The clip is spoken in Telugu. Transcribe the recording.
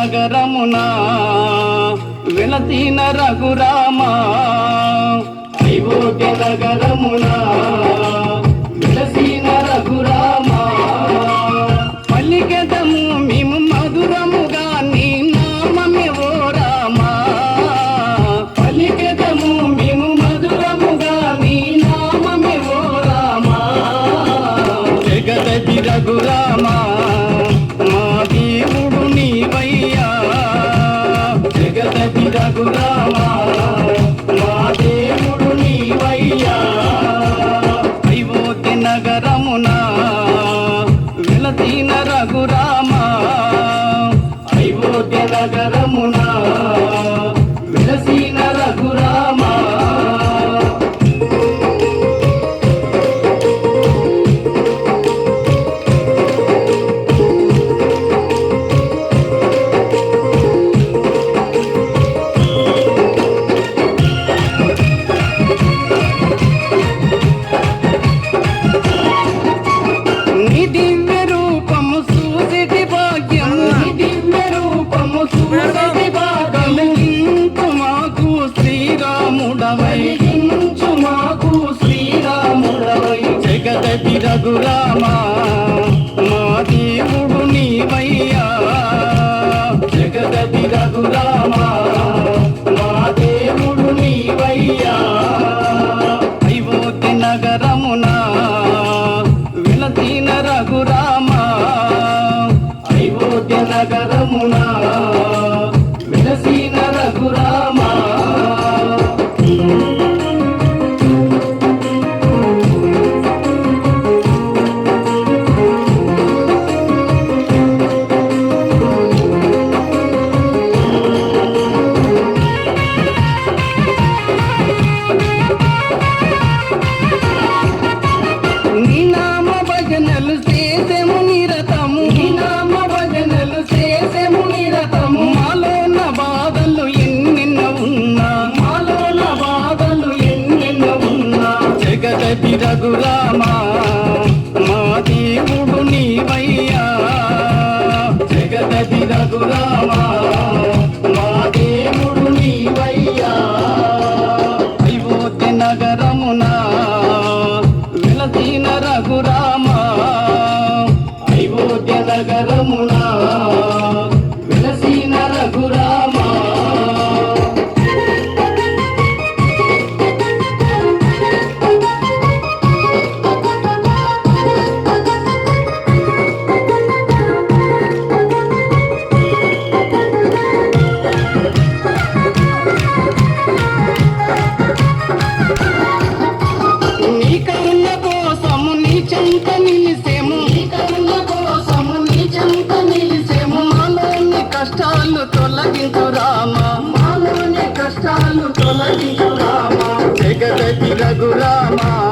నగరమున వెలసిన రఘురామ. ఐబోటి నగరమున వెలదీన రఘురామ. అయోధ్య నగరమున రఘురామా మా దేవుడు నీవయ్యా. జగదతి రఘురామా మా దేవుడు నీవయ్యా. అయోధ్య నగరమున విలసీన రఘురామా అయోధ్య నగరమున విలసీన రఘురామ. రఘురామా మా దేవుడు నీవై Rama.